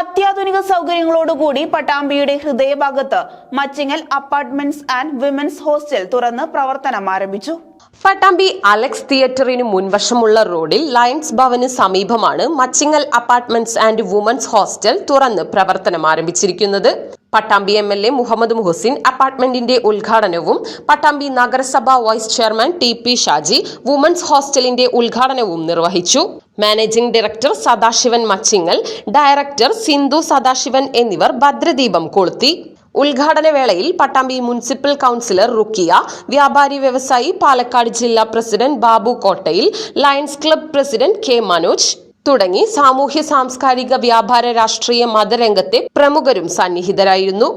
അത്യാധുനിക സൗകര്യങ്ങളോടുകൂടി പട്ടാമ്പിയുടെ ഹൃദയഭാഗത്ത് Machingal apartments and women's hostel തുറന്ന് പ്രവർത്തനം ആരംഭിച്ചു. പട്ടാമ്പി അലക്സ് തിയേറ്ററിന് മുൻവശമുള്ള റോഡിൽ ലയൺസ് ഭവന് സമീപമാണ് Machingal apartments and women's hostel തുറന്ന് പ്രവർത്തനം ആരംഭിച്ചിരിക്കുന്നത്. Pattambi M L A Muhammad Muhsin അപ്പാർട്ട്മെന്റിന്റെ ഉദ്ഘാടനവും പട്ടാമ്പി നഗരസഭാ vice chairman T P Shaji women's ഹോസ്റ്റലിന്റെ ഉദ്ഘാടനവും നിർവഹിച്ചു. Managing director Sadasivan Machingal director Sindhu Sadasivan എന്നിവർ ഭദ്രദീപം കൊളുത്തി. ഉദ്ഘാടന വേളയിൽ പട്ടാമ്പി മുനിസിപ്പൽ കൗൺസിലർ റുക്കിയ വ്യാപാരി വ്യവസായി പാലക്കാട് ജില്ലാ president Babu Kottayil Lions club president K Manoj തുടങ്ങി സാമൂഹ്യ സാംസ്കാരിക വ്യാപാര രാഷ്ട്രീയ മതരംഗത്തെ പ്രമുഖരും സന്നിഹിതരായിരുന്നു.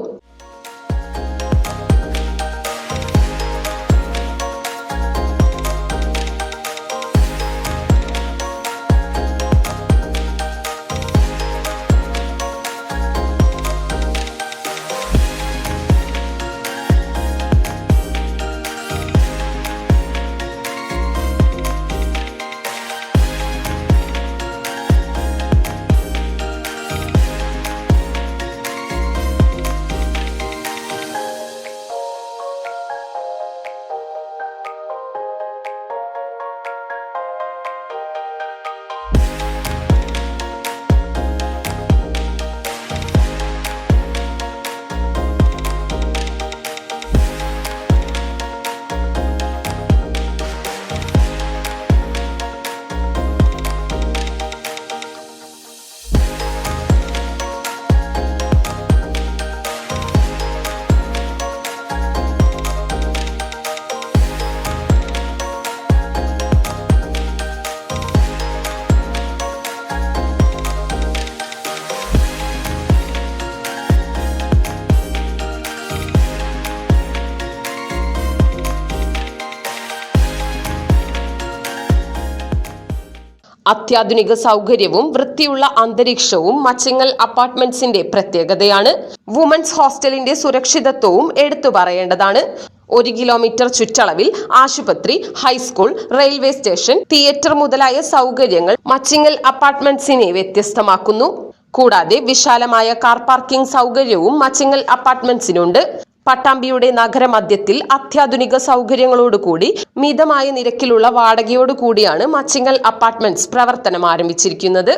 അത്യാധുനിക സൗകര്യവും വൃത്തിയുള്ള അന്തരീക്ഷവും മച്ചിങ്ങൽ അപ്പാർട്ട്മെന്റ്സിന്റെ പ്രത്യേകതയാണ്. വുമൻസ് ഹോസ്റ്റലിന്റെ സുരക്ഷിതത്വവും എടുത്തു പറയേണ്ടതാണ്. ഒരു കിലോമീറ്റർ ചുറ്റളവിൽ ആശുപത്രി ഹൈസ്കൂൾ റെയിൽവേ സ്റ്റേഷൻ തിയേറ്റർ മുതലായ സൗകര്യങ്ങൾ മച്ചിങ്ങൽ അപ്പാർട്ട്മെന്റ്സിനെ വ്യത്യസ്തമാക്കുന്നു. കൂടാതെ വിശാലമായ കാർ പാർക്കിംഗ് സൗകര്യവും മച്ചിങ്ങൽ അപ്പാർട്ട്മെന്റ്സിനുണ്ട്. പട്ടാമ്പിയുടെ നഗരമധ്യത്തിൽ അത്യാധുനിക സൗകര്യങ്ങളോടുകൂടി മിതമായ നിരക്കിലുള്ള വാടകയോടുകൂടിയാണ് മച്ചിങ്ങൽ അപ്പാർട്ട്മെന്റ്സ് പ്രവർത്തനം ആരംഭിച്ചിരിക്കുന്നത്.